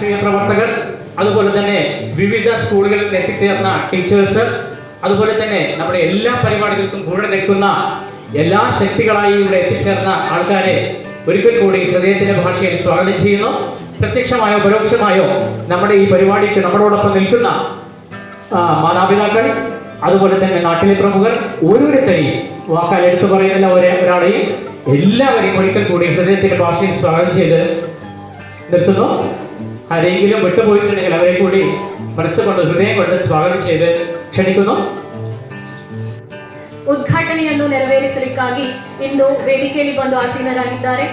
രാഷ്ട്രീയ പ്രവർത്തകർ അതുപോലെ തന്നെ വിവിധ സ്കൂളുകളിൽ എത്തിച്ചേർന്ന ടീച്ചേഴ്സ് അതുപോലെ തന്നെ നമ്മുടെ എല്ലാ പരിപാടികൾക്കും കൂടെ നിൽക്കുന്ന എല്ലാ ശക്തികളായി ഇവിടെ എത്തിച്ചേർന്ന ആൾക്കാരെ ഒരിക്കൽ കൂടി ഹൃദയത്തിന്റെ ഭാഷയിൽ സ്വാഗതം ചെയ്യുന്നു. പ്രത്യക്ഷമായോ പരോക്ഷമായോ നമ്മുടെ ഈ പരിപാടിക്ക് നമ്മളോടൊപ്പം നിൽക്കുന്ന മാതാപിതാക്കൾ അതുപോലെ തന്നെ നാട്ടിലെ പ്രമുഖർ ഓരോരുത്തരെയും വാക്കാൽ എടുത്തു പറയുന്നില്ല ഒരേ ഒരാളെയും എല്ലാവരെയും ഒരിക്കൽ കൂടി ഹൃദയത്തിന്റെ ഭാഷയിൽ സ്വാഗതം ചെയ്ത് നിർത്തുന്നു. ആരെങ്കിലും വിട്ടുപോയിട്ടുണ്ടെങ്കിൽ അവരെ കൂടി മനസ്സുകൊണ്ട് ഹൃദയം കൊണ്ട് സ്വാഗതം ചെയ്ത് ക്ഷണിക്കുന്നു ಉದ್ಘಾಟನೆಯನ್ನು ನೆರವೇರಿಸಲಿಕ್ಕಾಗಿ ಇಂದು ವೇದಿಕೆಯಲ್ಲಿ ಬಂದು ಆಸೀನರಾಗಿದ್ದಾರೆ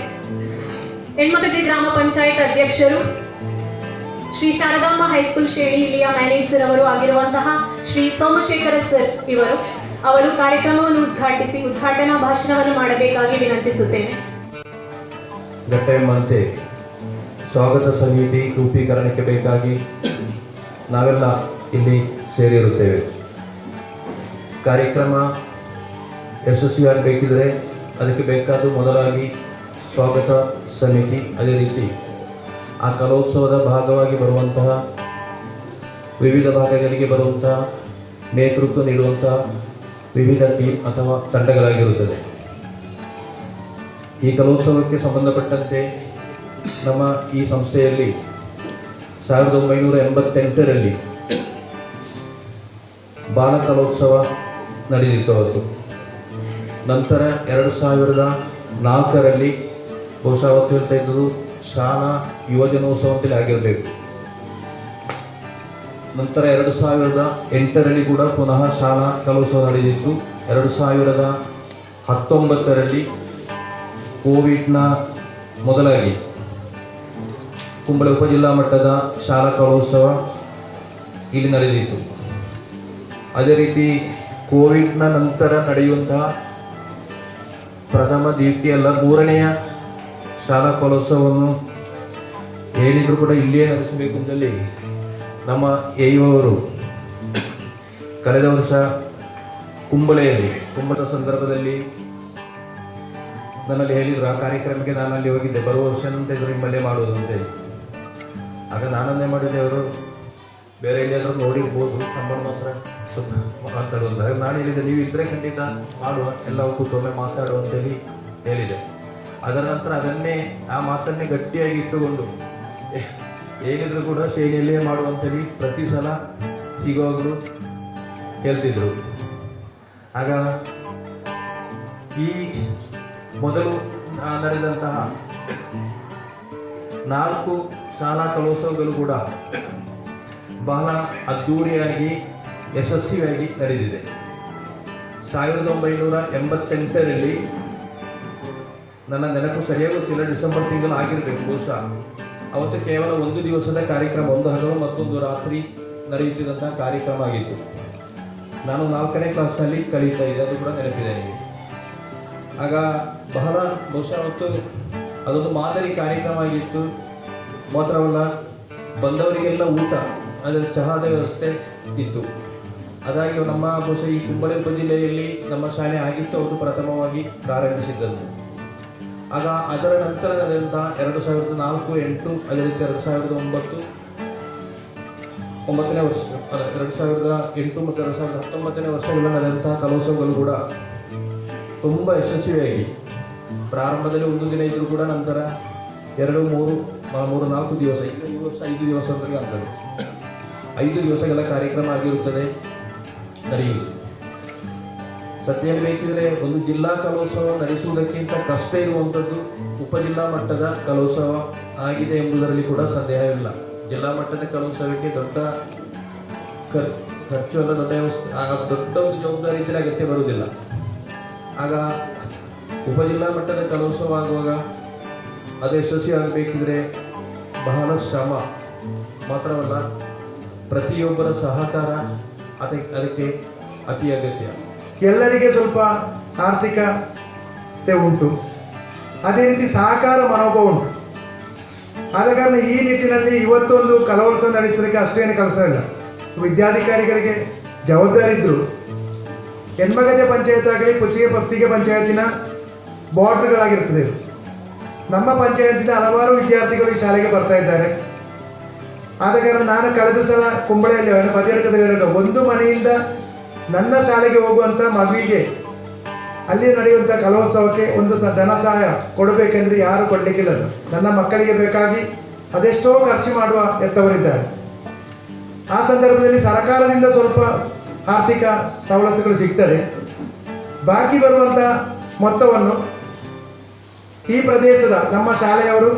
ಹೆಣ್ಮಗಜಿ ಗ್ರಾಮ ಪಂಚಾಯತ್ ಅಧ್ಯಕ್ಷರು ಶ್ರೀ ಶಾರದಾಂಬ ಹೈಸ್ಕೂಲ್ ಶೇಣಿ ಇಲ್ಲಿಯ ಮ್ಯಾನೇಜರ್ ಅವರು ಆಗಿರುವಂತಹ ಶ್ರೀ ಸೋಮಶೇಖರ ಸರ್ ಇವರು ಅವರು ಕಾರ್ಯಕ್ರಮವನ್ನು ಉದ್ಘಾಟಿಸಿ ಉದ್ಘಾಟನಾ ಭಾಷಣವನ್ನು ಮಾಡಬೇಕಾಗಿ ವಿನಂತಿಸುತ್ತೇನೆ ಘಟ್ಟೆಂಬಂತೆ ಸ್ವಾಗತ ಸಮಿತಿ ರೂಪೀಕರಣಕ್ಕೆ ಬೇಕಾಗಿ ನಾವೆಲ್ಲ ಇಲ್ಲಿ ಸೇರಿರುತ್ತೇವೆ. ಕಾರ್ಯಕ್ರಮ ಯಶಸ್ವಿಯಾಗಬೇಕಿದ್ರೆ ಅದಕ್ಕೆ ಬೇಕಾದ ಮೊದಲಾಗಿ ಸ್ವಾಗತ ಸಮಿತಿ. ಅದೇ ರೀತಿ ಆ ಕಲೋತ್ಸವದ ಭಾಗವಾಗಿ ಬರುವಂತಹ, ವಿವಿಧ ಭಾಗಗಳಿಗೆ ಬರುವಂತಹ ನೇತೃತ್ವ ನೀಡುವಂತಹ ವಿವಿಧ ಟೀಮ್ ಅಥವಾ ತಂಡಗಳಾಗಿರುತ್ತದೆ. ಈ ಕಲೋತ್ಸವಕ್ಕೆ ಸಂಬಂಧಪಟ್ಟಂತೆ ನಮ್ಮ ಈ ಸಂಸ್ಥೆಯಲ್ಲಿ ಸಾವಿರದ ಒಂಬೈನೂರ ಎಂಬತ್ತೆಂಟರಲ್ಲಿ ಬಾಲಕಲೋತ್ಸವ ನಡೆದಿತ್ತು ಅವತ್ತು. ನಂತರ ಎರಡು ಸಾವಿರದ ನಾಲ್ಕರಲ್ಲಿ ಬಹುಶಃ ಅವತ್ತು ಹೇಳ್ತಾ ಇದ್ದದ್ದು ಶಾಲಾ ಯುವಜನೋತ್ಸವ ಅಂತೇಳಿ ಆಗಿರಬೇಕು. ನಂತರ ಎರಡು ಸಾವಿರದ ಎಂಟರಲ್ಲಿ ಕೂಡ ಪುನಃ ಶಾಲಾ ಕಲೋತ್ಸವ ನಡೆದಿತ್ತು. ಎರಡು ಸಾವಿರದ ಹತ್ತೊಂಬತ್ತರಲ್ಲಿ ಕೋವಿಡ್ನ ಮೊದಲಾಗಿ ಕುಂಬಳೆ ಉಪಜಿಲ್ಲಾ ಮಟ್ಟದ ಶಾಲಾ ಕಲೋತ್ಸವ ಇಲ್ಲಿ ನಡೆದಿತ್ತು. ಅದೇ ರೀತಿ ಕೋವಿಡ್ನ ನಂತರ ನಡೆಯುವಂತಹ ಪ್ರಥಮ ದ್ವಿತೀಯ ಅಲ್ಲ, ಮೂರನೆಯ ಶಾಲಾ ಕಲೋತ್ಸವವನ್ನು ಹೇಳಿದ್ರು ಕೂಡ ಇಲ್ಲಿಯೇ ನಡೆಸಬೇಕು ಅಂತೇಳಿ ನಮ್ಮ ಎಯುವರು ಕಳೆದ ವರ್ಷ ಕುಂಬಳೆಯಲ್ಲಿ, ಕುಂಬಳದ ಸಂದರ್ಭದಲ್ಲಿ ನನ್ನಲ್ಲಿ ಹೇಳಿದ್ರು, ಆ ಕಾರ್ಯಕ್ರಮಕ್ಕೆ ನಾನು ಅಲ್ಲಿ ಹೋಗಿದ್ದೆ, ಬರುವ ವರ್ಷ ನಿಮ್ಮಲ್ಲೇ ಮಾಡುವುದಂತೆ ಅಂತೇಳಿ ಆಗ ನಾನನ್ನೇ ಮಾಡಿದೆ ಅವರು ಬೇರೆ ಎಲ್ಲಿಯಾದ್ರೂ ನೋಡಿರ್ಬೋದು ನಮ್ಮನ್ನು ಮಾತ್ರ ಹಾಗೆ ನಾನು ಹೇಳಿದೆ ನೀವು ಇದ್ರೆ ಖಂಡಿತ ಮಾಡುವ. ಎಲ್ಲ ಕೂತೊಮ್ಮೆ ಮಾತಾಡುವ ಅಂತೇಳಿ ಹೇಳಿದೆ. ಅದರ ನಂತರ ಅದನ್ನೇ ಆ ಮಾತನ್ನೇ ಗಟ್ಟಿಯಾಗಿ ಇಟ್ಟುಕೊಂಡು ಏನಿದ್ರು ಕೂಡ ಶೈಲಿಯಲ್ಲೇ ಮಾಡುವಂಥೇಳಿ ಪ್ರತಿ ಸಲ ಸಿಗುವಾಗಲೂ ಹೇಳ್ತಿದ್ರು. ಆಗ ಈ ಮೊದಲು ನಡೆದಂತಹ ನಾಲ್ಕು ಶಾಲಾ ಕಲೋತ್ಸವಗಳು ಕೂಡ ಬಹಳ ಅದ್ಧೂರಿಯಾಗಿ ಯಶಸ್ವಿಯಾಗಿ ನಡೆದಿದೆ. ಸಾವಿರದ ಒಂಬೈನೂರ ಎಂಬತ್ತೆಂಟರಲ್ಲಿ ನನ್ನ ನೆನಪು ಸರಿಯಾಗಿ ಗೊತ್ತಿಲ್ಲ, ಡಿಸೆಂಬರ್ ತಿಂಗಳು ಆಗಿರಬೇಕು ಬಹುಶಃ. ಅವತ್ತು ಕೇವಲ ಒಂದು ದಿವಸದ ಕಾರ್ಯಕ್ರಮ, ಒಂದು ಹಗಲು ಮತ್ತೊಂದು ರಾತ್ರಿ ನಡೆಯುತ್ತಿದ್ದಂತಹ ಕಾರ್ಯಕ್ರಮ ಆಗಿತ್ತು. ನಾನು ನಾಲ್ಕನೇ ಕ್ಲಾಸ್ನಲ್ಲಿ ಕಲಿತಾ ಇದ್ದೆ, ಅದು ಕೂಡ ನೆನಪಿದೆ ನನಗೆ ಆಗ ಬಹಳ ಬಹುಶಃ ಅವತ್ತು ಅದೊಂದು ಮಾದರಿ ಕಾರ್ಯಕ್ರಮ ಆಗಿತ್ತು. ಮಾತ್ರವಲ್ಲ ಬಂದವರಿಗೆಲ್ಲ ಊಟ ಅದರ ಚಹಾದ ವ್ಯವಸ್ಥೆ ಇತ್ತು. ಅದಾಗಿ ನಮ್ಮ ಬಹುಶಃ ಈ ಕುಂಬಳೆ ಉಪಜಿಲ್ಲೆಯಲ್ಲಿ ನಮ್ಮ ಶಾಲೆ ಆಗಿತ್ತು, ಅವರು ಪ್ರಥಮವಾಗಿ ಪ್ರಾರಂಭಿಸಿದ್ದರು ಆಗ ಅದರ ನಂತರ ನಡೆದಂತಹ ಎರಡು ಸಾವಿರದ ನಾಲ್ಕು, ಎಂಟು ಅದೇ ರೀತಿ ಎರಡು ಸಾವಿರದ ಒಂಬತ್ತು, ಒಂಬತ್ತನೇ ವರ್ಷ, ಅಲ್ಲ, ಎರಡು ಸಾವಿರದ ಎಂಟು ಮತ್ತು ಎರಡು ಸಾವಿರದ ಹತ್ತೊಂಬತ್ತನೇ ವರ್ಷಗಳಲ್ಲಿ ನಡೆದಂತಹ ಕಲೋತ್ಸವಗಳು ಕೂಡ ತುಂಬ ಯಶಸ್ವಿಯಾಗಿ ಪ್ರಾರಂಭದಲ್ಲಿ ಒಂದು ದಿನ ಇದ್ದರೂ ಕೂಡ ನಂತರ ಎರಡು, ಮೂರು ಮೂರು, ನಾಲ್ಕು ದಿವಸ ಈಗ ಈ ವರ್ಷ ಐದು ದಿವಸವರೆಗೆ ಆಗ್ತದೆ. ಐದು ದಿವಸಗಳ ಕಾರ್ಯಕ್ರಮ ಆಗಿರುತ್ತದೆ. ನಡೆಯುವುದು ಸತ್ಯ ಹೇಳಬೇಕಿದ್ರೆ ಒಂದು ಜಿಲ್ಲಾ ಕಲೋತ್ಸವ ನಡೆಸುವುದಕ್ಕಿಂತ ಕಷ್ಟ ಇರುವಂಥದ್ದು ಉಪಜಿಲ್ಲಾ ಮಟ್ಟದ ಕಲೋತ್ಸವ ಆಗಿದೆ ಎಂಬುದರಲ್ಲಿ ಕೂಡ ಸಂದೇಹವಿಲ್ಲ. ಜಿಲ್ಲಾ ಮಟ್ಟದ ಕಲೋತ್ಸವಕ್ಕೆ ದೊಡ್ಡ ಖರ್, ಖರ್ಚು ಅಲ್ಲ, ದೊಡ್ಡ ದೊಡ್ಡ ಒಂದು ಜವಾಬ್ದಾರಿ ಅಗತ್ಯ ಬರುವುದಿಲ್ಲ. ಆಗ ಉಪಜಿಲ್ಲಾ ಮಟ್ಟದ ಕಲೋತ್ಸವ ಆಗುವಾಗ ಅದು ಸಸಿ ಆಗಬೇಕಿದ್ರೆ ಬಹಳ ಶ್ರಮ. ಮಾತ್ರವಲ್ಲ, ಪ್ರತಿಯೊಬ್ಬರ ಸಹಕಾರ ಅದಕ್ಕೆ ಅದಕ್ಕೆ ಅತಿ ಅಗತ್ಯ. ಎಲ್ಲರಿಗೆ ಸ್ವಲ್ಪ ಆರ್ಥಿಕತೆ ಉಂಟು. ಅದೇ ರೀತಿ ಸಹಕಾರ ಮನೋಭಾವ ಉಂಟು. ಆದ ಕಾರಣ ಈ ನಿಟ್ಟಿನಲ್ಲಿ ಇವತ್ತೊಂದು ಕಲೋತ್ಸವ ನಡೆಸಲಿಕ್ಕೆ ಅಷ್ಟೇನು ಕೆಲಸ ಇಲ್ಲ. ವಿದ್ಯಾಧಿಕಾರಿಗಳಿಗೆ ಜವಾಬ್ದಾರಿ ಇದ್ದರು ಹೆಣ್ಮಗಜ ಪಂಚಾಯತ್ ಆಗಲಿ ಕುಚ್ಚಿಗೆ ಪತ್ತಿಗೆ ಪಂಚಾಯತಿನ ಬಾರ್ಡ್ಗಳಾಗಿರ್ತದೆ ನಮ್ಮ ಪಂಚಾಯತಿನ ಹಲವಾರು ವಿದ್ಯಾರ್ಥಿಗಳು ಈ ಶಾಲೆಗೆ ಬರ್ತಾ ಇದ್ದಾರೆ. ಆದ ಕಾರಣ ನಾನು ಕಳೆದ ಸಲ ಕುಂಬಳೆಯಲ್ಲಿ ಹೇಳಿದಾಗ ಒಂದು ಮನೆಯಿಂದ ನನ್ನ ಶಾಲೆಗೆ ಹೋಗುವಂಥ ಮಗುವಿಗೆ ಅಲ್ಲಿ ನಡೆಯುವಂಥ ಕಲೋತ್ಸವಕ್ಕೆ ಒಂದು ಸ ಧನ ಸಹಾಯ ಕೊಡಬೇಕೆಂದ್ರೆ ಯಾರು ಕೊಡಲಿಕ್ಕಿಲ್ಲ. ನನ್ನ ಮಕ್ಕಳಿಗೆ ಬೇಕಾಗಿ ಅದೆಷ್ಟೋ ಖರ್ಚು ಮಾಡುವ ಎತ್ತವರಿದ್ದಾರೆ ಆ ಸಂದರ್ಭದಲ್ಲಿ ಸರ್ಕಾರದಿಂದ ಸ್ವಲ್ಪ ಆರ್ಥಿಕ ಸವಲತ್ತುಗಳು ಸಿಗ್ತದೆ. ಬಾಕಿ ಬರುವಂಥ ಮೊತ್ತವನ್ನು ಈ ಪ್ರದೇಶದ ನಮ್ಮ ಶಾಲೆಯವರು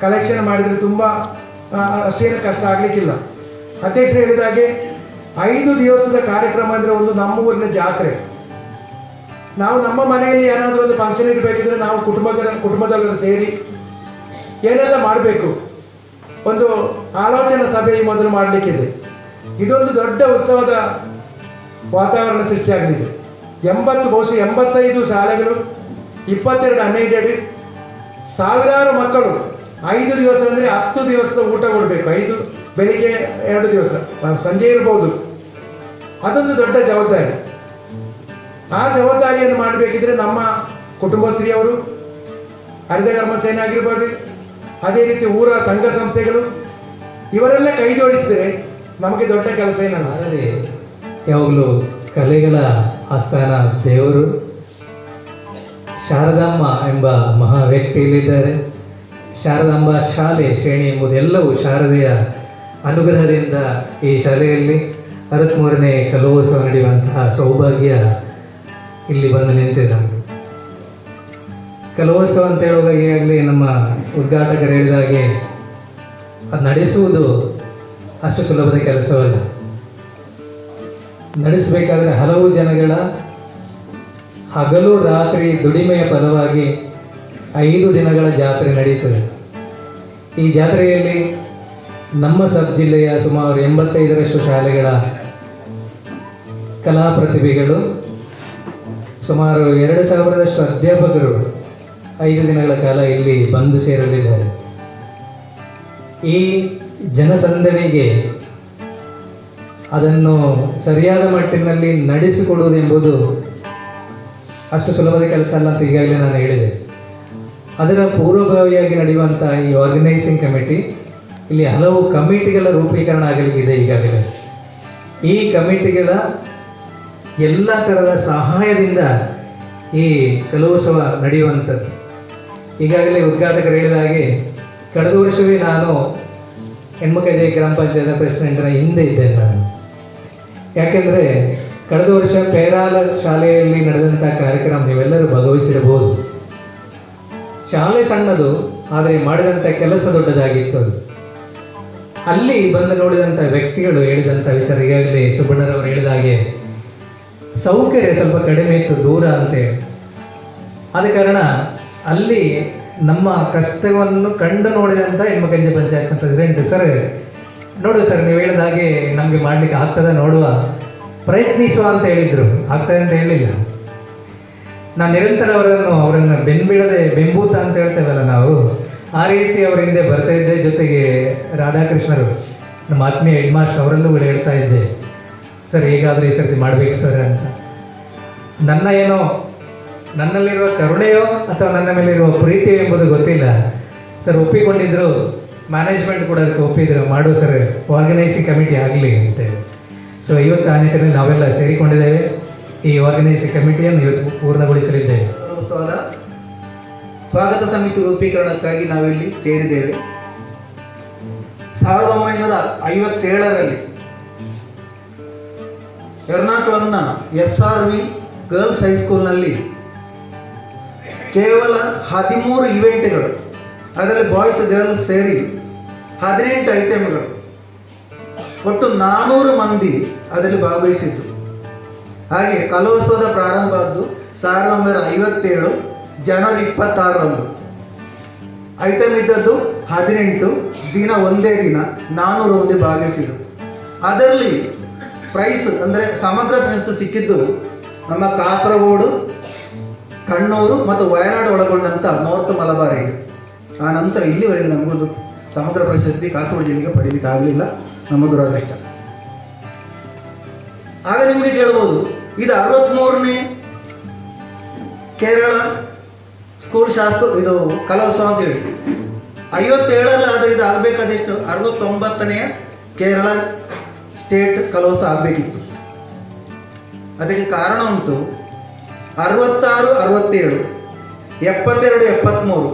ಕಲೆಕ್ಷನ್ ಮಾಡಿದರೆ ತುಂಬ ಅಷ್ಟೇನು ಕಷ್ಟ ಆಗಲಿಕ್ಕಿಲ್ಲ. ಅಧ್ಯಕ್ಷ ಹೇಳಿದಾಗೆ ಐದು ದಿವಸದ ಕಾರ್ಯಕ್ರಮ ಅಂದರೆ ಒಂದು ನಮ್ಮ ಊರಿನ ಜಾತ್ರೆ. ನಾವು ನಮ್ಮ ಮನೆಯಲ್ಲಿ ಏನಾದರೂ ಒಂದು ಫಂಕ್ಷನ್ ಇರಬೇಕಿದ್ರೆ ನಾವು ಕುಟುಂಬದ ಕುಟುಂಬದವರು ಸೇರಿ ಏನೆಲ್ಲ ಮಾಡಬೇಕು. ಒಂದು ಆಲೋಚನಾ ಸಭೆ ಈ ಮೊದಲು ಮಾಡಲಿಕ್ಕಿದೆ. ಇದೊಂದು ದೊಡ್ಡ ಉತ್ಸವದ ವಾತಾವರಣ ಸೃಷ್ಟಿಯಾಗಲಿದೆ. ಎಂಬತ್ತು, ಬಹುಶಃ ಎಂಬತ್ತೈದು ಶಾಲೆಗಳು ಇಪ್ಪತ್ತೆರಡು ಅನ್ಎಡೆಡ್ ಸಾವಿರಾರು ಮಕ್ಕಳು ಐದು ದಿವಸ ಅಂದರೆ ಹತ್ತು ದಿವಸದ ಊಟ ಕೊಡಬೇಕು. ಐದು ಬೆಳಿಗ್ಗೆ ಎರಡು ದಿವಸ. ಸಂಜೆ ಇರ್ಬೋದು. ಅದೊಂದು ದೊಡ್ಡ ಜವಾಬ್ದಾರಿ. ಆ ಜವಾಬ್ದಾರಿಯನ್ನು ಮಾಡಬೇಕಿದ್ರೆ ನಮ್ಮ ಕುಟುಂಬಶ್ರೀಯವರು ಹರಿತಕರ್ಮ ಸೇನೆ ಆಗಿರ್ಬೋದು, ಅದೇ ರೀತಿ ಊರ ಸಂಘ ಸಂಸ್ಥೆಗಳು, ಇವರೆಲ್ಲ ಕೈ ಜೋಡಿಸಿದರೆ ನಮಗೆ ದೊಡ್ಡ ಕೆಲಸ ಏನಲ್ಲ. ಆದರೆ ಯಾವಾಗಲೂ ಕಲೆಗಳ ಆಸ್ಥಾನ ದೇವರು. ಶಾರದಾಂಬ ಎಂಬ ಮಹಾ ವ್ಯಕ್ತಿಯಲ್ಲಿದ್ದಾರೆ. ಶಾರದಾಂಬ ಶಾಲೆ, ಶ್ರೇಣಿ ಎಂಬುದೆಲ್ಲವೂ ಶಾರದೆಯ ಅನುಗ್ರಹದಿಂದ ಈ ಶಾಲೆಯಲ್ಲಿ ಅರವತ್ತ್ಮೂರನೇ ಕಲೋತ್ಸವ ನಡೆಯುವಂತಹ ಸೌಭಾಗ್ಯ ಇಲ್ಲಿ ಬಂದು ನಿಂತಿದೆ. ನಮಗೆ ಕಲೋತ್ಸವ ಅಂತ ಹೇಳುವಾಗ ಈಗಾಗಲೇ ನಮ್ಮ ಉದ್ಘಾಟಕರು ಹೇಳಿದ ಹಾಗೆ ಅದು ನಡೆಸುವುದು ಅಷ್ಟು ಸುಲಭದ ಕೆಲಸವಲ್ಲ. ನಡೆಸಬೇಕಾದ್ರೆ ಹಲವು ಜನಗಳ ಹಗಲು ರಾತ್ರಿ ದುಡಿಮೆಯ ಫಲವಾಗಿ ಐದು ದಿನಗಳ ಜಾತ್ರೆ ನಡೆಯುತ್ತದೆ ಈ ಜಾತ್ರೆಯಲ್ಲಿ ನಮ್ಮ ಸಬ್ ಜಿಲ್ಲೆಯ ಸುಮಾರು ಎಂಬತ್ತೈದರಷ್ಟು ಶಾಲೆಗಳ ಕಲಾ ಪ್ರತಿಭೆಗಳು, ಸುಮಾರು ಎರಡು ಸಾವಿರದಷ್ಟು ಅಧ್ಯಾಪಕರು ಐದು ದಿನಗಳ ಕಾಲ ಇಲ್ಲಿ ಬಂದು ಸೇರಲಿದ್ದಾರೆ. ಈ ಜನಸಂದಣಿಗೆ ಅದನ್ನು ಸರಿಯಾದ ಮಟ್ಟಿನಲ್ಲಿ ನಡೆಸಿಕೊಡುವುದೆಂಬುದು ಅಷ್ಟು ಸುಲಭದ ಕೆಲಸ ಅಲ್ಲ ಅಂತ ಈಗಾಗಲೇ ನಾನು ಹೇಳಿದೆ. ಅದರ ಪೂರ್ವಭಾವಿಯಾಗಿ ನಡೆಯುವಂಥ ಈ ಆರ್ಗನೈಸಿಂಗ್ ಕಮಿಟಿ ಇಲ್ಲಿ ಹಲವು ಕಮಿಟಿಗಳ ರೂಪೀಕರಣ ಆಗಲಿಕ್ಕಿದೆ ಈಗಾಗಲೇ. ಈ ಕಮಿಟಿಗಳ ಎಲ್ಲ ಥರದ ಸಹಾಯದಿಂದ ಈ ಕಲೋತ್ಸವ ನಡೆಯುವಂಥದ್ದು. ಈಗಾಗಲೇ ಉದ್ಘಾಟಕರು ಹೇಳಿದ ಹಾಗೆ, ಕಳೆದ ವರ್ಷವೇ ನಾನು ಹೆಣ್ಮಕಜೆ ಗ್ರಾಮ ಪಂಚಾಯತ್ ಪ್ರೆಸಿಡೆಂಟ್ನ ಹಿಂದೆ ಇದ್ದೆ ನಾನು. ಯಾಕೆಂದರೆ ಕಳೆದ ವರ್ಷ ಪೇರಾಲ ಶಾಲೆಯಲ್ಲಿ ನಡೆದಂಥ ಕಾರ್ಯಕ್ರಮ ನೀವೆಲ್ಲರೂ ಭಾಗವಹಿಸಿರಬಹುದು. ಶಾಲೆ ಸಣ್ಣದು, ಆದರೆ ಮಾಡಿದಂಥ ಕೆಲಸ ದೊಡ್ಡದಾಗಿತ್ತು ಅದು. ಅಲ್ಲಿ ಬಂದು ನೋಡಿದಂಥ ವ್ಯಕ್ತಿಗಳು ಹೇಳಿದಂಥ ವಿಚಾರ ಈಗಾಗಲೇ ಸುಬ್ಬಣ್ಣರವರು ಹೇಳಿದ ಹಾಗೆ, ಸೌಕರ್ಯ ಸ್ವಲ್ಪ ಕಡಿಮೆ ಇತ್ತು, ದೂರ ಅಂತೇಳಿ ಆದ ಕಾರಣ ಅಲ್ಲಿ ನಮ್ಮ ಕಷ್ಟವನ್ನು ಕಂಡು ನೋಡಿದಂಥ ಹೆಣ್ಮಕಂಜೆ ಪಂಚಾಯತ್ ಪ್ರೆಸಿಡೆಂಟ್ ಸರ್, ನೋಡು ಸರ್, ನೀವು ಹೇಳಿದ ಹಾಗೆ ನಮಗೆ ಮಾಡಲಿಕ್ಕೆ ಆಗ್ತದ ನೋಡುವ, ಪ್ರಯತ್ನಿಸುವ ಅಂತ ಹೇಳಿದರು. ಆಗ್ತದೆ ಅಂತ ಹೇಳಿಲ್ಲ. ನಾನು ನಿರಂತರ ಅವರನ್ನು ಅವರನ್ನು ಬೆನ್ಬಿಡದೆ ಬೆಂಬೂತ ಅಂತ ಹೇಳ್ತೇವಲ್ಲ ನಾವು, ಆ ರೀತಿ ಅವರ ಹಿಂದೆ ಬರ್ತಾ ಇದ್ದೆ. ಜೊತೆಗೆ ರಾಧಾಕೃಷ್ಣರು, ನಮ್ಮ ಆತ್ಮೀಯ ಹೆಡ್ ಮಾಸ್ಟರ್ ಅವರಲ್ಲೂ ಕೂಡ ಹೇಳ್ತಾ ಇದ್ದೆ. ಸರ್, ಹೇಗಾದರೂ ಈ ಸರ್ತಿ ಮಾಡಬೇಕು ಸರ್ ಅಂತ. ನನ್ನ ಏನೋ, ನನ್ನಲ್ಲಿರುವ ಕರುಣೆಯೋ ಅಥವಾ ನನ್ನ ಮೇಲಿರುವ ಪ್ರೀತಿಯೋ ಎಂಬುದು ಗೊತ್ತಿಲ್ಲ. ಸರ್, ಒಪ್ಪಿಕೊಂಡಿದ್ರು. ಮ್ಯಾನೇಜ್ಮೆಂಟ್ ಕೂಡ ಅದಕ್ಕೆ ಒಪ್ಪಿದ್ರು. ಮಾಡು ಸರ್ ಆರ್ಗನೈಸಿಂಗ್ ಕಮಿಟಿ ಆಗಲಿ ಅಂತೇಳಿ. ಸೊ ಇವತ್ತು ಆ ನಿಟ್ಟಿನಲ್ಲಿ ನಾವೆಲ್ಲ ಸೇರಿಕೊಂಡಿದ್ದೇವೆ. ಈ ಆರ್ಗನೈಸಿಂಗ್ ಕಮಿಟಿಯನ್ನು ಇವತ್ತು ಪೂರ್ಣಗೊಳಿಸಲಿದ್ದೇವೆ. ಸ್ವಾಗತ ಸಮಿತಿ ರೂಪೀಕರಣಕ್ಕಾಗಿ ನಾವಿಲ್ಲಿ ಸೇರಿದ್ದೇವೆ. ಸಾವಿರದ ಒಂಬೈನೂರ ಐವತ್ತೇಳರಲ್ಲಿ ಎರ್ನಾಕುಳಂನ ಎಸ್ ಆರ್ ವಿ ಗರ್ಲ್ಸ್ ಹೈಸ್ಕೂಲ್ನಲ್ಲಿ ಕೇವಲ ಹದಿಮೂರು ಇವೆಂಟ್ಗಳು, ಅದರಲ್ಲಿ ಬಾಯ್ಸ್ ಗರ್ಲ್ಸ್ ಸೇರಿ ಹದಿನೆಂಟು ಐಟಮ್ಗಳು ಒಟ್ಟು ನಾನ್ನೂರು ಮಂದಿ ಅದರಲ್ಲಿ ಭಾಗವಹಿಸಿದ್ದು. ಹಾಗೆ ಕಲೋತ್ಸವದ ಪ್ರಾರಂಭದ್ದು ಸಾವಿರದ ಒಂಬೈನೂರ ಐವತ್ತೇಳು, ಜನವರಿ ಇಪ್ಪತ್ತಾರರಂದು. ಐಟಮ್ ಇದ್ದದ್ದು ಹದಿನೆಂಟು, ದಿನ ಒಂದೇ ದಿನ ನಾನ್ನೂರು ಮಂದಿ ಭಾಗವಹಿಸಿದರು ಅದರಲ್ಲಿ ಪ್ರೈಸ್ ಅಂದರೆ ಸಮಗ್ರ ಪ್ರೈಸ್ ಸಿಕ್ಕಿದ್ದು ನಮ್ಮ ಕಾಸರಗೋಡು, ಕಣ್ಣೂರು ಮತ್ತು ವಯನಾಡು ಒಳಗೊಂಡಂಥ ನಾರ್ತ್ ಮಲಬಾರಿಗೆ ಆ ನಂತರ ಇಲ್ಲಿವರೆಗೆ ನಮಗೊಂದು ಸಮಗ್ರ ಪ್ರಶಸ್ತಿ ಕಾಸರಗೋಡು ಜಿಲ್ಲೆಗೆ ಪಡೀಲಿಕ್ಕೆ ಆಗಲಿಲ್ಲ ನಮ್ಮ ದುರದೃಷ್ಟ. ಆಗ ನಿಮಗೆ ಕೇಳ್ಬೋದು ಇದು ಅರವತ್ತ್ಮೂರನೇ ಕೇರಳ ಸ್ಕೂಲ್ ಶಾಸ್ತ್ರ, ಇದು ಕಲೋತ್ಸವ ಅಂತ ಹೇಳಿ. ಐವತ್ತೇಳರಲ್ಲಿ ಆದರೆ ಇದು ಆಗಬೇಕಾದಿತ್ತು ಅರವತ್ತೊಂಬತ್ತನೆಯ ಕೇರಳ ಸ್ಟೇಟ್ ಕಲೋತ್ಸವ ಆಗಬೇಕಿತ್ತು. ಅದಕ್ಕೆ ಕಾರಣ ಉಂಟು, ಅರವತ್ತಾರು, ಅರವತ್ತೇಳು, ಎಪ್ಪತ್ತೆರಡು ಎಪ್ಪತ್ತ್ಮೂರು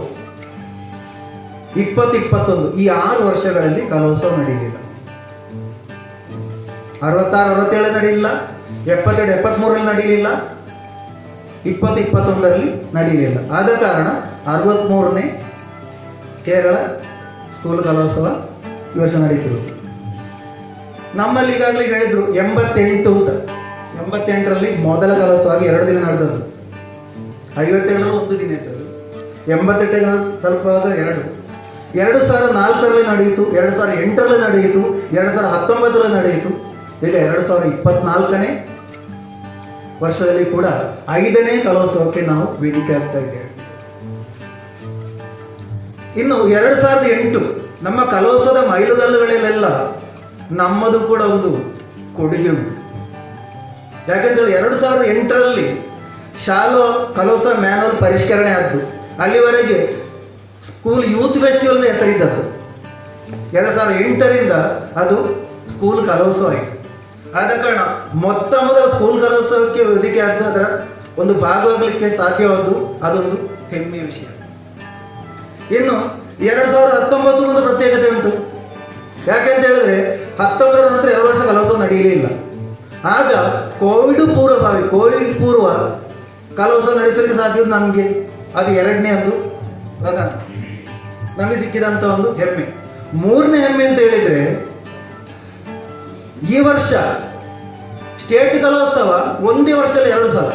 ಇಪ್ಪತ್ತು ಇಪ್ಪತ್ತೊಂದು ಈ ಆರು ವರ್ಷಗಳಲ್ಲಿ ಕಲೋತ್ಸವ ನಡೆಯಲಿಲ್ಲ. ಅರವತ್ತಾರು ಅರವತ್ತೇಳು ನಡೆಯಲಿಲ್ಲ. ಎಪ್ಪತ್ತೆರಡು ಎಪ್ಪತ್ತ್ಮೂರರಲ್ಲಿ ನಡೆಯಲಿಲ್ಲ ಇಪ್ಪತ್ತು ಇಪ್ಪತ್ತೊಂದರಲ್ಲಿ ನಡೆಯಲಿಲ್ಲ ಆದ ಕಾರಣ ಅರವತ್ತ್ಮೂರನೇ ಕೇರಳ ಸ್ಕೂಲ್ ಕಲೋತ್ಸವ ಈ ವರ್ಷ ನಡೀತಿರು ನಮ್ಮಲ್ಲಿ ಈಗಾಗಲೇ ಹೇಳಿದ್ರು ಎಂಬತ್ತೆಂಟು ಅಂತ. ಎಂಬತ್ತೆಂಟರಲ್ಲಿ ಮೊದಲ ಕಲೋತ್ಸವ ಆಗಿ ಎರಡು ದಿನ ನಡೆದದ್ದು. ಐವತ್ತೇಳರಲ್ಲಿ ಒಂದು ದಿನ ಇತ್ತು ಎಂಬತ್ತೆಂಟು ಸ್ವಲ್ಪ ಆಗ ಎರಡು. ಎರಡು ಸಾವಿರದ ನಾಲ್ಕರಲ್ಲಿ ನಡೆಯಿತು, ಎರಡು ಸಾವಿರದ ಎಂಟರಲ್ಲಿ ನಡೆಯಿತು, ಎರಡು ಸಾವಿರದ ಹತ್ತೊಂಬತ್ತರಲ್ಲಿ ನಡೆಯಿತು. ಈಗ ಎರಡು ಸಾವಿರದ ಇಪ್ಪತ್ನಾಲ್ಕನೇ ವರ್ಷದಲ್ಲಿ ಕೂಡ ಐದನೇ ಕಲೋತ್ಸವಕ್ಕೆ ನಾವು ವೇದಿಕೆ ಆಗ್ತಾ ಇದ್ದೇವೆ. ಇನ್ನು ಎರಡು ಸಾವಿರದ ಎಂಟು ನಮ್ಮ ಕಲೋತ್ಸವದ ಮೈಲುಗಲ್ಲುಗಳಲ್ಲೆಲ್ಲ ನಮ್ಮದು ಕೂಡ ಒಂದು ಕೊಡುಗೆ ಉಂಟು. ಯಾಕಂದ್ರೆ ಎರಡು ಸಾವಿರದ ಎಂಟರಲ್ಲಿ ಶಾಲೋ ಕಲೋತ್ಸವ ಮ್ಯಾನುವಲ್ ಪರಿಷ್ಕರಣೆ ಆದ್ದು. ಅಲ್ಲಿವರೆಗೆ ಸ್ಕೂಲ್ ಯೂತ್ ಫೆಸ್ಟಿವಲ್ ಹೆಸರಿದ್ದದ್ದು. ಎರಡು ಸಾವಿರದ ಎಂಟರಿಂದ ಅದು ಸ್ಕೂಲ್ ಕಲೋತ್ಸವ ಆಯಿತು. ಆದ ಕಾರಣ ಮೊತ್ತ ಮೊದಲ ಸ್ಕೂಲ್ ಕಲೋತ್ಸವಕ್ಕೆ ವೇದಿಕೆ ಆದ ಅದರ ಒಂದು ಭಾಗವಾಗಲಿಕ್ಕೆ ಸಾಧ್ಯವಾದ್ದು ಅದೊಂದು ಹೆಮ್ಮೆಯ ವಿಷಯ. ಇನ್ನು ಎರಡು ಸಾವಿರದ ಹತ್ತೊಂಬತ್ತು ಒಂದು ಪ್ರತ್ಯೇಕತೆ ಉಂಟು. ಯಾಕೆಂತ ಹೇಳಿದ್ರೆ ಹತ್ತೊಂಬತ್ತರ ನಂತರ ಎರಡು ವರ್ಷ ಕಲೋತ್ಸವ ನಡೆಯಲಿಲ್ಲ ಆಗ ಕೋವಿಡ್ ಪೂರ್ವಭಾವಿ ಕೋವಿಡ್ ಪೂರ್ವ ಕಲೋತ್ಸವ ನಡೆಸಲಿಕ್ಕೆ ಸಾಧ್ಯ ನಮಗೆ ಅದು ಎರಡನೇ ಒಂದು ಪ್ರಧಾನ. ನಮಗೆ ಸಿಕ್ಕಿದಂಥ ಒಂದು ಹೆಮ್ಮೆ. ಮೂರನೇ ಹೆಮ್ಮೆ ಅಂತ ಹೇಳಿದರೆ ಈ ವರ್ಷ ಸ್ಟೇಟ್ ಕಲೋತ್ಸವ ಒಂದೇ ವರ್ಷದಲ್ಲಿ ಎರಡು ಸಲ.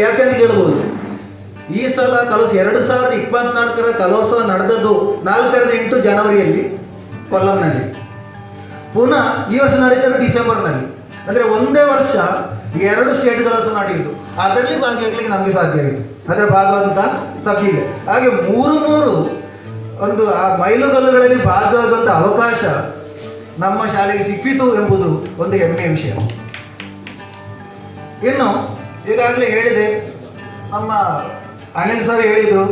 ಯಾಕಂತ ಕೇಳ್ಬೋದು? ಈ ಸಲ ಕಲೋತ್ಸವ ಎರಡು ಸಾವಿರದ ಇಪ್ಪತ್ನಾಲ್ಕರ ಕಲೋತ್ಸವ ನಡೆದದ್ದು ನಾಲ್ಕರಿಂದ ಎಂಟು ಜನವರಿಯಲ್ಲಿ ಕೊಲ್ಲಂನಲ್ಲಿ. ಪುನಃ ಈ ವರ್ಷ ನಡೀತಾರೆ ಡಿಸೆಂಬರ್ನಲ್ಲಿ. ಅಂದರೆ ಒಂದೇ ವರ್ಷ ಎರಡು ಸ್ಟೇಟ್ ಕಲೋತ್ಸವ ನಡೆಯಿತು ಅದರಲ್ಲಿ ಭಾಗಿಯಾಗಲಿಕ್ಕೆ ನಮಗೆ ಸಾಧ್ಯ ಆಯಿತು ಅದರ ಭಾಗವಂತ ಇದೆ. ಹಾಗೆ ಮೂರು ಮೂರು ಒಂದು ಆ ಮೈಲುಗಲ್ಲುಗಳಲ್ಲಿ ಭಾಗವಾಗುವಂಥ ಅವಕಾಶ ನಮ್ಮ ಶಾಲೆಗೆ ಸಿಕ್ಕಿತು ಎಂಬುದು ಒಂದು ಹೆಮ್ಮೆಯ ವಿಷಯ. ಇನ್ನು, ಈಗಾಗಲೇ ಹೇಳಿದೆ, ನಮ್ಮ ಅನಿಲ್ ಸರ್ ಹೇಳಿದರು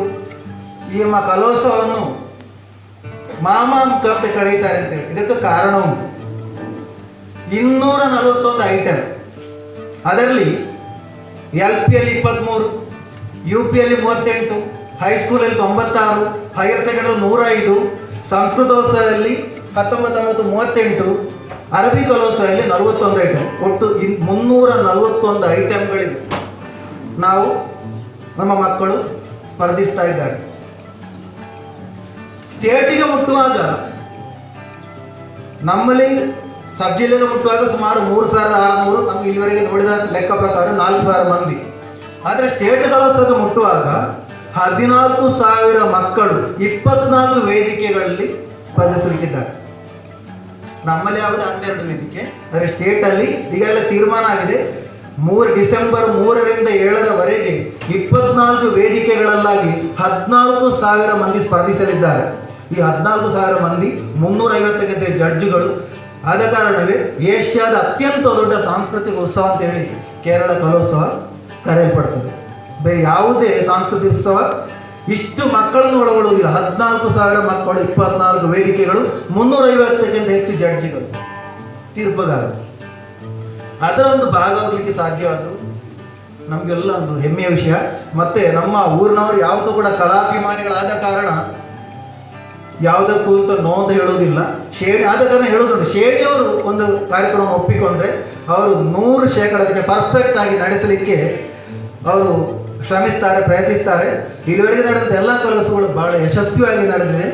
ಈ ನಮ್ಮ ಕಲೋತ್ಸವವನ್ನು ಮಾಮ ಅಂತ ಕರೀತಾರೆ ಅಂತೇಳಿ ಇದಕ್ಕೆ ಕಾರಣ ಉಂಟು. ಇನ್ನೂರ ನಲವತ್ತೊಂದು ಐಟಮ್ ಅದರಲ್ಲಿ ಎಲ್ ಪಿಯಲ್ಲಿ ಇಪ್ಪತ್ತ್ಮೂರು ಯು ಪಿಯಲ್ಲಿ ಮೂವತ್ತೆಂಟು, ಹೈಸ್ಕೂಲಲ್ಲಿ ತೊಂಬತ್ತಾರು, ಹೈಯರ್ ಸೆಕೆಂಡರಿ ನೂರ ಐದು ಸಂಸ್ಕೃತೋತ್ಸವದಲ್ಲಿ ಹತ್ತೊಂಬತ್ತೊಂಬತ್ತು ಮೂವತ್ತೆಂಟು ಅರಬಿ ಕಲೋತ್ಸವದಲ್ಲಿ ನಲವತ್ತೊಂದು ಐಟಮ್ ಒಟ್ಟು ಇನ್ ಮುನ್ನೂರ ನಲವತ್ತೊಂದು ಐಟಮ್ಗಳಿದೆ ನಾವು ನಮ್ಮ ಮಕ್ಕಳು ಸ್ಪರ್ಧಿಸ್ತಾ ಇದ್ದಾರೆ. ಸ್ಟೇಟಿಗೆ ಮುಟ್ಟುವಾಗ, ನಮ್ಮಲ್ಲಿ ಸಬ್ ಜಿಲ್ಲೆಗೆ ಮುಟ್ಟುವಾಗ ಸುಮಾರು ಮೂರು ಸಾವಿರದ ಆರುನೂರು ನಮ್ಗೆ ಇಲ್ಲಿವರೆಗೆ ನೋಡಿದ ಲೆಕ್ಕ ಪ್ರಕಾರ ನಾಲ್ಕು ಸಾವಿರ ಮಂದಿ. ಆದರೆ ಸ್ಟೇಟ್ ಕಲೋತ್ಸವಕ್ಕೆ ಮುಟ್ಟುವಾಗ ಹದಿನಾಲ್ಕು ಸಾವಿರ ಮಕ್ಕಳು ಇಪ್ಪತ್ನಾಲ್ಕು ವೇದಿಕೆಗಳಲ್ಲಿ ಸ್ಪರ್ಧಿಸಲಿಕ್ಕಿದ್ದಾರೆ ನಮ್ಮಲ್ಲಿ ಯಾವುದು ಹನ್ನೆರಡು ವೇದಿಕೆ ಸ್ಟೇಟ್ ಸ್ಟೇಟಲ್ಲಿ ಈಗಾಗಲೇ ತೀರ್ಮಾನ ಆಗಿದೆ. ಮೂರು ಡಿಸೆಂಬರ್ ಮೂರರಿಂದ ಏಳರವರೆಗೆ ಇಪ್ಪತ್ನಾಲ್ಕು ವೇದಿಕೆಗಳಲ್ಲಾಗಿ ಹದಿನಾಲ್ಕು ಸಾವಿರ ಮಂದಿ ಸ್ಪರ್ಧಿಸಲಿದ್ದಾರೆ. ಈ ಹದಿನಾಲ್ಕು ಸಾವಿರ ಮಂದಿ ಮುನ್ನೂರೈವತ್ತಕ್ಕಿಂತ ಜಡ್ಜ್ಗಳು. ಆದ ಕಾರಣವೇ ಏಷ್ಯಾದ ಅತ್ಯಂತ ದೊಡ್ಡ ಸಾಂಸ್ಕೃತಿಕ ಉತ್ಸವ ಅಂತ ಹೇಳಿ ಕೇರಳ ಕಲೋತ್ಸವ ಕರೆಯಲ್ಪಡ್ತದೆ. ಬೇರೆ ಯಾವುದೇ ಸಾಂಸ್ಕೃತಿಕ ಉತ್ಸವ ಇಷ್ಟು ಮಕ್ಕಳನ್ನು ಒಳಗೊಳ್ಳುವುದಿಲ್ಲ. ಹದಿನಾಲ್ಕು ಸಾವಿರ ಮಕ್ಕಳು, ಇಪ್ಪತ್ನಾಲ್ಕು ವೇದಿಕೆಗಳು ಮುನ್ನೂರೈವತ್ತಕ್ಕಿಂತ ಹೆಚ್ಚು ಜಡ್ಜಿಗಳು ತೀರ್ಪುಗಾರ ಅದರ ಒಂದು ಭಾಗವಾಗಲಿಕ್ಕೆ ಸಾಧ್ಯವಾದ ನಮಗೆಲ್ಲ ಒಂದು ಹೆಮ್ಮೆಯ ವಿಷಯ. ಮತ್ತೆ ನಮ್ಮ ಊರಿನವರು ಯಾವುದು ಕೂಡ ಕಲಾಭಿಮಾನಿಗಳಾದ ಕಾರಣ ಯಾವುದಕ್ಕೂ ಅಂತ ನೋಂದ ಹೇಳೋದಿಲ್ಲ ಶೇಡಿ, ಆದ ಕಾರಣ ಹೇಳೋದುಂಟು ಶೇಡಿಯವರು ಒಂದು ಕಾರ್ಯಕ್ರಮ ಒಪ್ಪಿಕೊಂಡ್ರೆ, ಅವರು ನೂರು ಶೇಕಡಕ್ಕೆ ಪರ್ಫೆಕ್ಟ್ ಆಗಿ ನಡೆಸಲಿಕ್ಕೆ ಅವರು ಶ್ರಮಿಸ್ತಾರೆ, ಪ್ರಯತ್ನಿಸ್ತಾರೆ. ಇದುವರೆಗೆ ನಡೆದ ಎಲ್ಲ ಕೆಲಸಗಳು ಬಹಳ ಯಶಸ್ವಿಯಾಗಿ ನಡೆದಿದೆ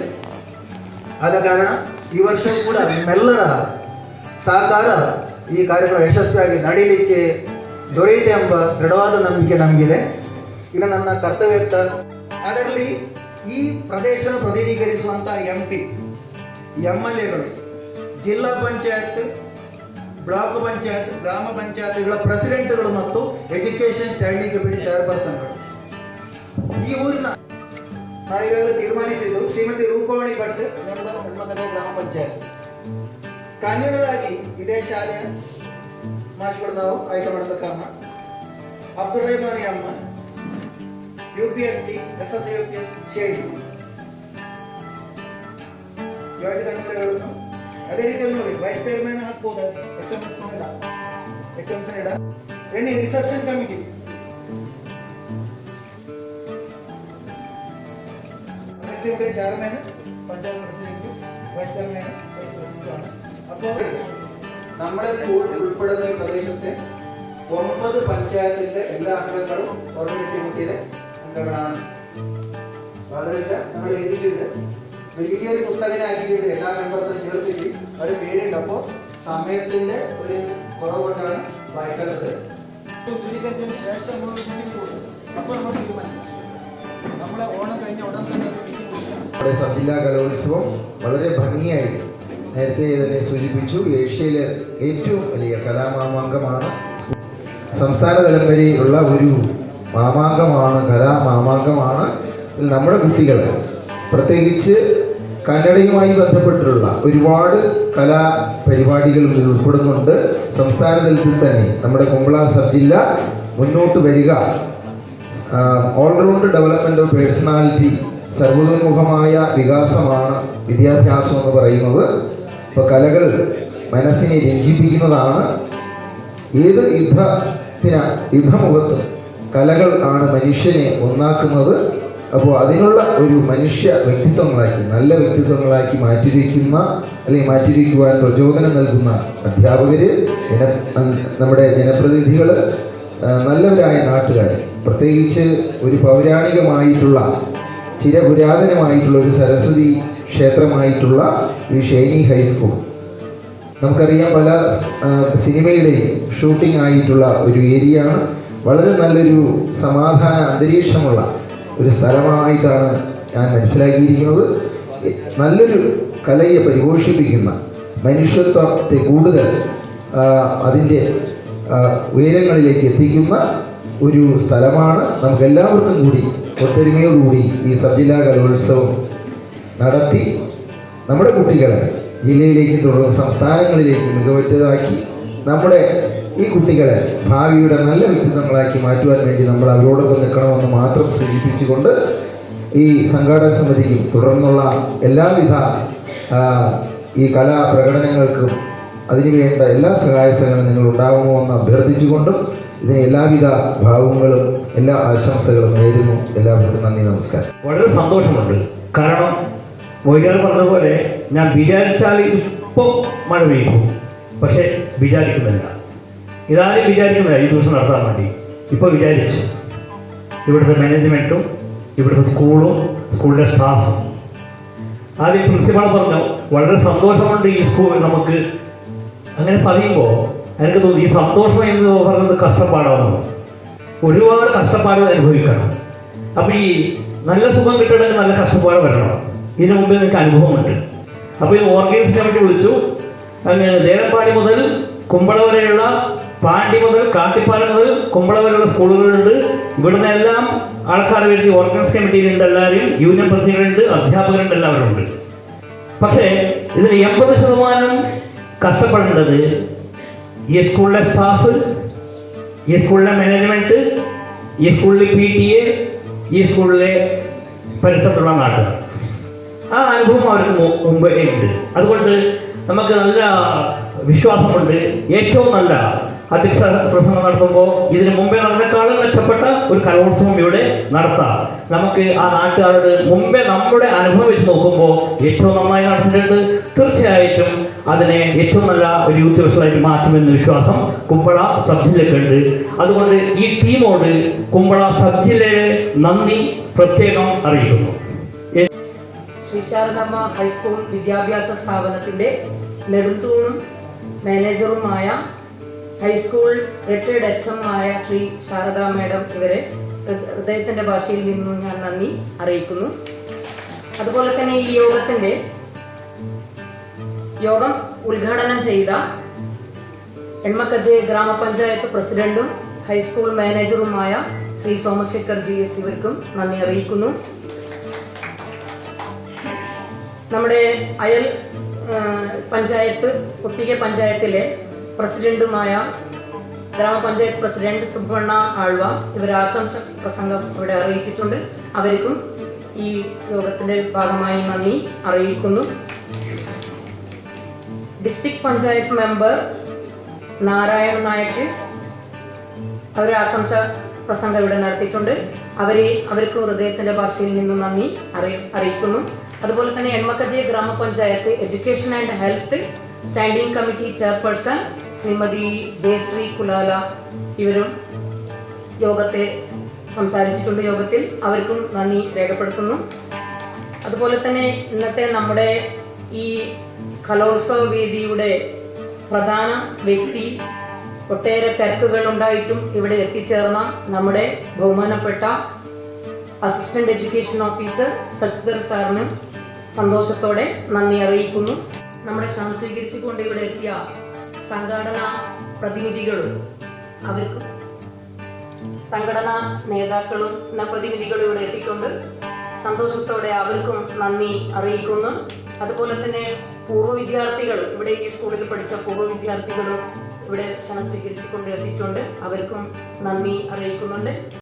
ಆದ ಕಾರಣ ಈ ವರ್ಷ ಕೂಡ ನಿಮ್ಮೆಲ್ಲರ ಸಹಕಾರ ಈ ಕಾರ್ಯಕ್ರಮ ಯಶಸ್ವಿಯಾಗಿ ನಡೀಲಿಕ್ಕೆ ದೊರೆಯಿತೆ ಎಂಬ ದೃಢವಾದ ನಂಬಿಕೆ ನಮಗಿದೆ. ಇನ್ನು ನನ್ನ ಕರ್ತವ್ಯತ್ತ ಅದರಲ್ಲಿ ಈ ಪ್ರದೇಶ ಪ್ರತಿನಿಧೀಕರಿಸುವಂಥ ಎಂ ಪಿ ಎಂ ಎಲ್ ಎಗಳು ಜಿಲ್ಲಾ ಪಂಚಾಯತ್ ಬ್ಲಾಕ್ ಪಂಚಾಯತ್, ಗ್ರಾಮ ಪಂಚಾಯತ್ಗಳ ಪ್ರೆಸಿಡೆಂಟ್ಗಳು ಮತ್ತು ಎಜುಕೇಶನ್ ಸ್ಟ್ಯಾಂಡಿಂಗ್ ಕಮಿಟಿ ಚೇರ್ಪರ್ಸನ್ಗಳು ಈ ಊರಿನ ನಾವೀಗಾಗಲೇ ತೀರ್ಮಾನಿಸಿದ್ದು ಶ್ರೀಮತಿ ರೂಪವಾಣಿ ಭಟ್ ಮೆಂಬರ್ ಗ್ರಾಮ ಪಂಚಾಯತ್. ಕಾನೂನಾಗಿ ಇದೇ ಶಾಲೆಯ ಮಾಸ್ಟರ್ ನಾವು ಆಯ್ಕೆ ಮಾಡಬೇಕಮ್ಮ ಅಬ್ದುಲ್ ರಹಮಾನಿ ಅಮ್ಮ U P S T S S U P S shady ಯೋಜನೆ ಅದೇ ರೀತಿ ನೋಡಿ ವೈಸ್ ಚೇರ್ಮನ್ ಹಾಕ್ಬೋದು ಎಚ್ ಎಂ ಎಸ್ ಇಡ ಎಚ್ ಎಂ ಇಡ any reception committee president chairman panchayat president vice chairman vice പ്രസിഡന്റാണ് അപ്പോൾ നമ്മുടെ സ്കൂൾ ഉൾപ്പെടുന്ന ഈ പ്രദേശത്തെ ഒമ്പത് പഞ്ചായത്തിന്റെ എല്ലാ അംഗങ്ങളും ഓർഗനൈസ് കമ്മിറ്റിയിലെ അംഗങ്ങളാണ് മാത്രമല്ല നമ്മൾ എഴുതിയിട്ടുണ്ട് വലിയൊരു പുസ്തകനാക്കിയിട്ടുണ്ട് എല്ലാ മെമ്പർസിനും ചേർത്തിട്ട് ഒരു പേരുണ്ട് അപ്പോൾ സമയത്തിന്റെ ഒരു കുറവ് കൊണ്ടാണ് വായിക്കാത്തത് വിപുലീകരിച്ചതിന് ശേഷം നമ്മൾ ഒരു കൂടും. അപ്പോൾ നമ്മൾ തീരുമാനിക്കും ഓണം കഴിഞ്ഞ ഉടൻ തന്നെ. നമ്മുടെ സബ്ജില്ലാ കലോത്സവം വളരെ ഭംഗിയായി നേരത്തെ തന്നെ സൂചിപ്പിച്ചു ഏഷ്യയിലെ ഏറ്റവും വലിയ കലാമാമാങ്കമാണ് സംസ്ഥാന തലം വരെയുള്ള ഒരു മാമാങ്കമാണ് കലാമാമാങ്കമാണ് നമ്മുടെ കുട്ടികൾ പ്രത്യേകിച്ച് കന്നഡയുമായി ബന്ധപ്പെട്ടിട്ടുള്ള ഒരുപാട് കലാ പരിപാടികളിൽ ഉൾപ്പെടുന്നുണ്ട്. സംസ്ഥാന തലത്തിൽ തന്നെ നമ്മുടെ കുമ്പള സബ് ജില്ല മുന്നോട്ട് വരിക. All round development of personality സർവതോന്മുഖമായ വികാസമാണ് വിദ്യാഭ്യാസം എന്ന് പറയുന്നത്. ഇപ്പോൾ കലകൾ മനസ്സിനെ രഞ്ജിപ്പിക്കുന്നതാണ്. ഏത് യുദ്ധത്തിന് യുദ്ധമുഖത്തും കലകൾ ആണ് മനുഷ്യനെ ഒന്നാക്കുന്നത്. അപ്പോൾ അതിനുള്ള ഒരു മനുഷ്യ വ്യക്തിത്വങ്ങളാക്കി നല്ല വ്യക്തിത്വങ്ങളാക്കി മാറ്റിവെക്കുന്ന അല്ലെങ്കിൽ മാറ്റിവെക്കുവാൻ പ്രചോദനം നൽകുന്ന അധ്യാപകർ ജന നമ്മുടെ ജനപ്രതിനിധികൾ നല്ലവരായ നാട്ടുകാർ പ്രത്യേകിച്ച് ഒരു പൗരാണികമായിട്ടുള്ള ചിരപുരാതനമായിട്ടുള്ള ഒരു സരസ്വതി ക്ഷേത്രമായിട്ടുള്ള ഈ ഷേനി ഹൈസ്കൂൾ. നമുക്കറിയാം പല സിനിമയുടെ ഷൂട്ടിംഗ് ആയിട്ടുള്ള ഒരു ഏരിയയാണ്. വളരെ നല്ലൊരു സമാധാന അന്തരീക്ഷമുള്ള ഒരു സ്ഥലമായിട്ടാണ് ഞാൻ മനസ്സിലാക്കിയിരിക്കുന്നത്. നല്ലൊരു കലയെ പരിപോഷിപ്പിക്കുന്ന മനുഷ്യത്വത്തെ കൂടുതൽ അതിന്റെ ഉയരങ്ങളിലേക്ക് എത്തിക്കുന്ന ഒരു സ്ഥലമാണ് നമുക്ക് എല്ലാവർക്കും കൂടി ഒത്തൊരുമയോടുകൂടി ഈ സബ്ജില്ലാ കലോത്സവം നടത്തി നമ്മുടെ കുട്ടികളെ ജില്ലയിലേക്ക് തുടർന്ന് സംസ്ഥാനങ്ങളിലേക്ക് മികവറ്റതാക്കി നമ്മുടെ ഈ കുട്ടികളെ ഭാവിയുടെ നല്ല വ്യക്തിത്വങ്ങളാക്കി മാറ്റുവാൻ വേണ്ടി നമ്മൾ അവരോടൊപ്പം നിൽക്കണമെന്ന് മാത്രം സൂചിപ്പിച്ചുകൊണ്ട് ഈ സംഘാടക സമിതിക്കും തുടർന്നുള്ള എല്ലാവിധ ഈ കലാ പ്രകടനങ്ങൾക്കും അതിനുവേണ്ട എല്ലാ സഹായ സഹകരണങ്ങളും നിങ്ങൾ ഉണ്ടാകുമോ എന്ന് അഭ്യർത്ഥിച്ചുകൊണ്ടും ഇതിന് എല്ലാവിധ ഭാവങ്ങളും എല്ലാ ആശംസകളും നേരുന്നു. എല്ലാവർക്കും നന്ദി നമസ്കാരം. വളരെ സന്തോഷമുണ്ട്. കാരണം മൊയ്യാൽ പറഞ്ഞതുപോലെ ഞാൻ വിചാരിച്ചാൽ ഇപ്പോൾ മഴ പെയ്യും. പക്ഷെ വിചാരിക്കുന്നില്ല. ഇതാരും വിചാരിക്കുന്നില്ല ഈ ട്യൂഷൻ നടത്താൻ വേണ്ടി. ഇപ്പോൾ വിചാരിച്ചു. ഇവിടുത്തെ മാനേജ്മെന്റും ഇവിടുത്തെ സ്കൂളും സ്കൂളിലെ സ്റ്റാഫും ആദ്യം പ്രിൻസിപ്പാൾ പറഞ്ഞു വളരെ സന്തോഷമുണ്ട് ഈ സ്കൂൾ നമുക്ക്. അങ്ങനെ പറയുമ്പോൾ എനിക്ക് തോന്നി ഈ സന്തോഷം എന്ന് പറയുന്നത് കഷ്ടപ്പാടാണെന്ന് ഒരുപാട് കഷ്ടപ്പാട് അനുഭവിക്കണം. അപ്പോൾ ഈ നല്ല സുഖം കിട്ടണമെങ്കിൽ നല്ല കഷ്ടപ്പാട് വരണം. ഇതിനു മുമ്പ് എനിക്ക് അനുഭവമുണ്ട്. അപ്പോൾ ഇത് ഓർഗനൈസ് കമ്മിറ്റി വിളിച്ചു. അങ്ങനെ ദേവപ്പാടി മുതൽ കുമ്പള വരെയുള്ള പാണ്ടി മുതൽ കാട്ടിപ്പാലം മുതൽ കുമ്പള വരെയുള്ള സ്കൂളുകളുണ്ട്. ഇവിടുന്ന് എല്ലാം ആൾക്കാർ വരുത്തി ഓർഗനൈസ് കമ്മിറ്റിയിലുണ്ട് എല്ലാവരും. യൂണിയൻ പ്രതിനിധികളുണ്ട് അധ്യാപകരുണ്ട് എല്ലാവരും ഉണ്ട് പക്ഷേ ഇതിൽ എൺപത് ശതമാനം കഷ്ടപ്പെടേണ്ടത് ഈ സ്കൂളിലെ സ്റ്റാഫ് ഈ സ്കൂളിലെ മാനേജ്മെന്റ് ഈ സ്കൂളിലെ പി ടി എ ഈ സ്കൂളിലെ പരിസരത്തുള്ള നാട്ടുകാർ. ആ അനുഭവം അവർക്ക് മുമ്പേ ഉണ്ട്. അതുകൊണ്ട് നമുക്ക് നല്ല വിശ്വാസമുണ്ട്. ഏറ്റവും നല്ല അധ്യക്ഷ പ്രസംഗം നടത്തുമ്പോൾ ഇതിനു മുമ്പേ നടന്നേക്കാളും മെച്ചപ്പെട്ട ഒരു കലോത്സവം ഇവിടെ നടത്താം. നമുക്ക് ആ നാട്ടുകാരോട് മുമ്പേ നമ്മുടെ അനുഭവം വെച്ച് നോക്കുമ്പോൾ ഏറ്റവും നന്നായി നടത്തിയിട്ടുണ്ട് തീർച്ചയായിട്ടും അതിനെ ഏറ്റവും നല്ല ഒരു യൂത്ത് ഫെസ്റ്റിവലായിട്ട് മാറ്റുമെന്ന വിശ്വാസം കുമ്പള സബ് ജില്ലയ്ക്കുണ്ട് അതുകൊണ്ട് ഈ ടീമോട് കുമ്പള സബ് ജില്ലയെ നന്ദി പ്രത്യേകം അറിയിക്കുന്നു. ശ്രീ ശാരദമ്മ ഹൈസ്കൂൾ വിദ്യാഭ്യാസ സ്ഥാപനത്തിന്റെ നെടുന്തൂണും മാനേജറുമായ high school retired H M ആയ ശ്രീ ശാരദാ മാഡം ഇവരെ ഹൃദ- ഹൃദയത്തിന്റെ ഭാഷയിൽ നിന്നും ഞാൻ നന്ദി അറിയിക്കുന്നു. അതുപോലെ തന്നെ ഈ യോഗത്തിന്റെ യോഗം ഉദ്ഘാടനം ചെയ്ത എൺമക്കജെ ഗ്രാമപഞ്ചായത്ത് പ്രസിഡന്റും ഹൈസ്കൂൾ മാനേജറുമായ ശ്രീ സോമശേഖർ ജി എസ് ഇവർക്കും നന്ദി അറിയിക്കുന്നു. നമ്മുടെ അയൽ പഞ്ചായത്ത് ഒത്തിക പഞ്ചായത്തിലെ പ്രസിഡന്റുമായ ഗ്രാമപഞ്ചായത്ത് പ്രസിഡന്റ് സുബ്ബണ്ണ ആഴ്വ ഇവർ ആശംസ പ്രസംഗം ഇവിടെ അറിയിച്ചിട്ടുണ്ട്. അവർക്കും ഈ യോഗത്തിന്റെ ഭാഗമായി നന്ദി അറിയിക്കുന്നു. ഡിസ്ട്രിക്ട് പഞ്ചായത്ത് മെമ്പർ നാരായണ നായക്ക് അവർ ആശംസ പ്രസംഗം ഇവിടെ നടത്തിയിട്ടുണ്ട്. അവരെ അവർക്ക് ഹൃദയത്തിന്റെ ഭാഷയിൽ നിന്നും നന്ദി അറി അറിയിക്കുന്നു. അതുപോലെ തന്നെ എൺമക്കജെ ഗ്രാമപഞ്ചായത്ത് education and health standing committee chairperson Shrimati Jayashree Kulala ഇവരും യോഗത്തെ സംസാരിച്ചിട്ടുണ്ട്. യോഗത്തിൽ അവർക്കും നന്ദി രേഖപ്പെടുത്തുന്നു. അതുപോലെ തന്നെ ഇന്നത്തെ നമ്മുടെ ഈ കലോത്സവ വേദിയുടെ പ്രധാന വ്യക്തി ഒട്ടേറെ തിരക്കുകൾ ഉണ്ടായിട്ടും ഇവിടെ എത്തിച്ചേർന്ന നമ്മുടെ ബഹുമാനപ്പെട്ട അസിസ്റ്റന്റ് എഡ്യൂക്കേഷൻ ഓഫീസർ സച്ചിദർ സാറിന് സന്തോഷത്തോടെ നന്ദി അറിയിക്കുന്നു. നമ്മുടെ ക്ഷണം സ്വീകരിച്ചുകൊണ്ട് ഇവിടെ എത്തിയ സംഘടനാ പ്രതിനിധികളും അവർക്ക് സംഘടനാ നേതാക്കളും പ്രതിനിധികളും ഇവിടെ എത്തിക്കൊണ്ട് സന്തോഷത്തോടെ അവർക്കും നന്ദി അറിയിക്കുന്നു. അതുപോലെ തന്നെ പൂർവ വിദ്യാർത്ഥികൾ ഇവിടെ ഈ സ്കൂളിൽ പഠിച്ച പൂർവ വിദ്യാർത്ഥികളും ഇവിടെ ക്ഷണം സ്വീകരിച്ചുകൊണ്ട് എത്തിയിട്ടുണ്ട്. അവർക്കും നന്ദി അറിയിക്കുന്നുണ്ട്.